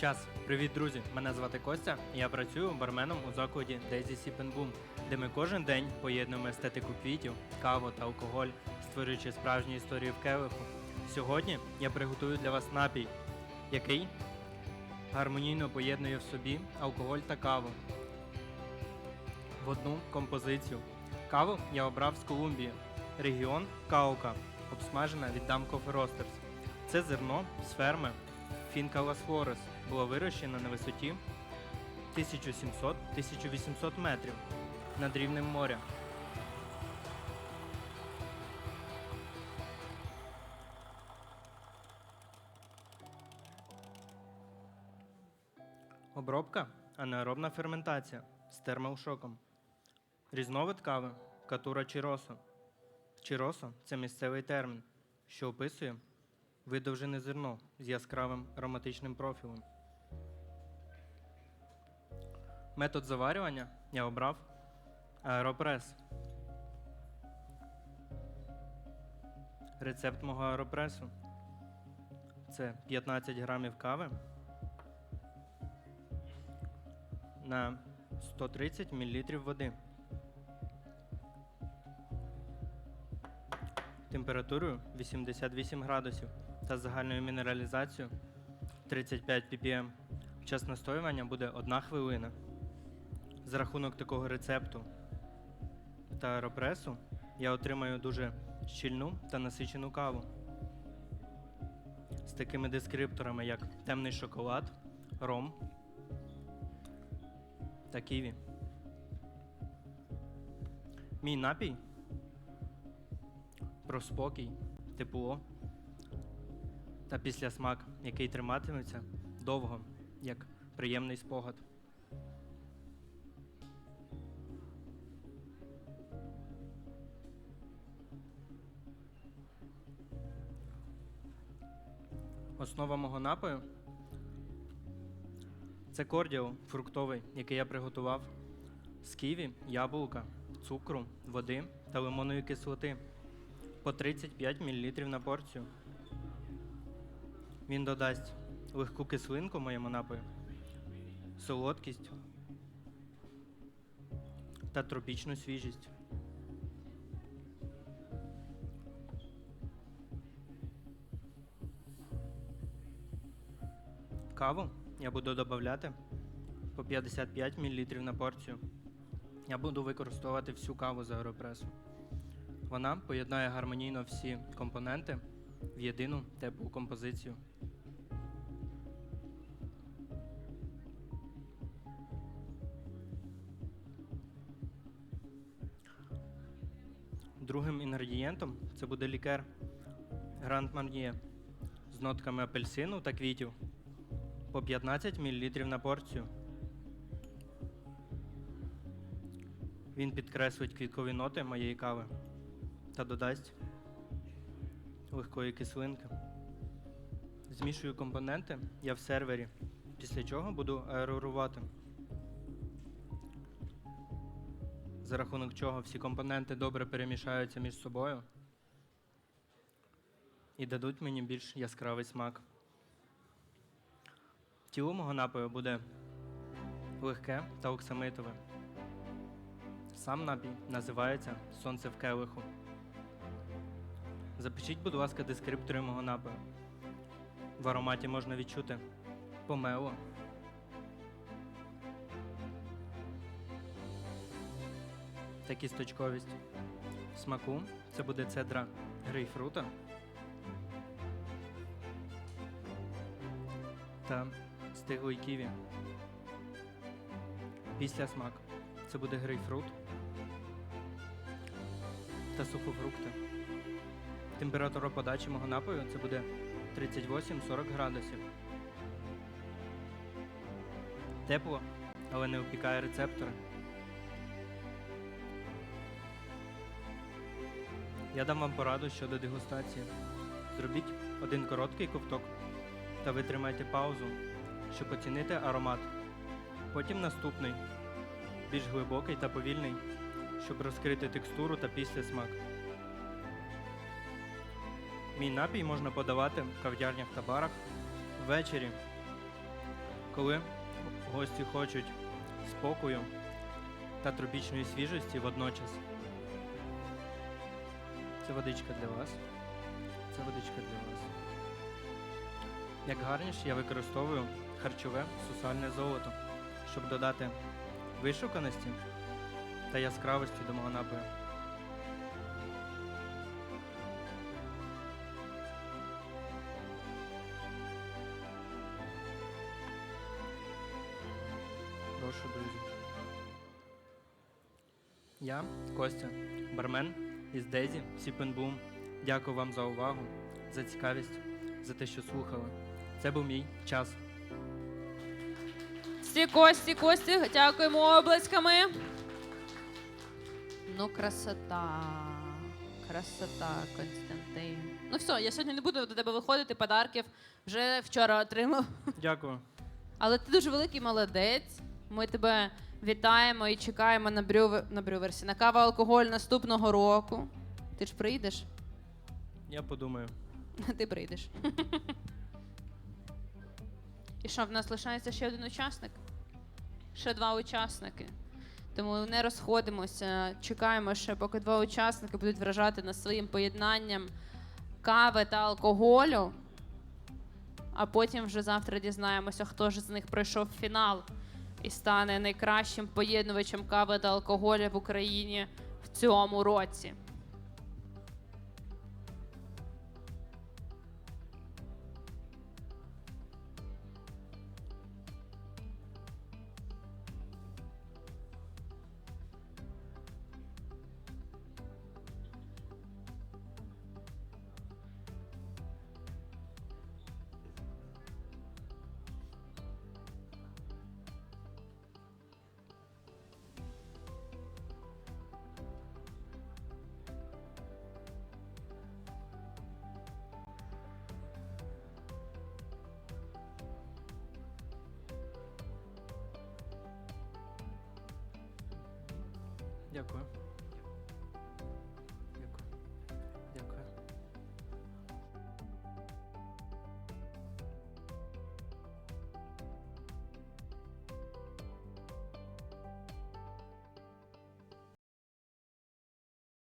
Час. Привіт, друзі! Мене звати Костя. Я працюю барменом у закладі Daisy Boom, де ми кожен день поєднуємо естетику квітів, каву та алкоголь, створюючи справжні історії в келиху. Сьогодні я приготую для вас напій, який гармонійно поєднує в собі алкоголь та каву в одну композицію. Каву я обрав з Колумбії, регіон Каука, обсмажена від Coffee Roasters. Це зерно з ферми Finca Las Flores було вирощено на висоті 1700-1800 метрів над рівнем моря. Обробка анаеробна ферментація з термоушоком. Різновид кави катура чіросо. Чіросо це місцевий термін, що описує видовжене зерно з яскравим ароматичним профілем. Метод заварювання я обрав аеропрес. Рецепт мого аеропресу це 15 грамів кави на 130 мл води. Температурою 88 градусів та загальною мінералізацією 35 ppm. Час настоювання буде 1 хвилина. За рахунок такого рецепту та аеропресу я отримаю дуже щільну та насичену каву з такими дескрипторами, як темний шоколад, ром та ківі. Мій напій про спокій, тепло та післясмак, який триматиметься довго, як приємний спогад. Основа мого напою це кордіал фруктовий, який я приготував з ківі, яблука, цукру, води та лимонної кислоти по 35 мл на порцію. Він додасть легку кислинку моєму напою, солодкість та тропічну свіжість. Каву я буду додавати по 55 мл на порцію. Я буду використовувати всю каву з аеропресу. Вона поєднає гармонійно всі компоненти в єдину теплу композицію. Другим інгредієнтом це буде лікер Grand Marnier з нотками апельсину та квітів по 15 мл на порцію. Він підкреслить квіткові ноти моєї кави та додасть легкої кислинки. Змішую компоненти я в сервері, після чого буду аерорувати. За рахунок чого всі компоненти добре перемішаються між собою і дадуть мені більш яскравий смак. Тіло мого напою буде легке та оксамитове. Сам напій називається Сонце в келиху. Запишіть, будь ласка, дескриптори мого напою. В ароматі можна відчути помело, та кісточковість. Смаку це буде цедра грейпфрута та стиглий ківі. Після смак це буде грейпфрут та сухофрукти. Температура подачі мого напою це буде 38-40 градусів. Тепло, але не опікає рецептори. Я дам вам пораду щодо дегустації. Зробіть один короткий ковток та витримайте паузу, щоб оцінити аромат. Потім наступний, більш глибокий та повільний, щоб розкрити текстуру та післясмак. Мій напій можна подавати в кав'ярнях та барах ввечері Коли гості хочуть спокою та тропічної свіжості водночас. Це водичка для вас. Це водичка для вас. Як гарніш я використовую харчове сусальне золото, щоб додати вишуканості та яскравості до мого напою. Прошу, друзі. Я, Костя, бармен із Дезі Сіпенбум. Дякую вам за увагу, за цікавість, за те, що слухали. Це був мій час. Всі Кості, Кості, дякуємо обласками. Ну, красота. Красота, Константин. Ну все, я сьогодні не буду до тебе виходити, подарків вже вчора отримав. Дякую. Але ти дуже великий молодець. Ми тебе вітаємо і чекаємо на брювер, на брюверсі, на кава алкоголь наступного року. Ти ж прийдеш? Я подумаю. Ти прийдеш. І що, в нас лишається ще один учасник? Ще два учасники. Тому не розходимося, чекаємо ще, поки два учасники будуть вражати нас своїм поєднанням кави та алкоголю. А потім вже завтра дізнаємося, хто ж з них пройшов фінал і стане найкращим поєднувачем кави та алкоголю в Україні в цьому році. Дякую.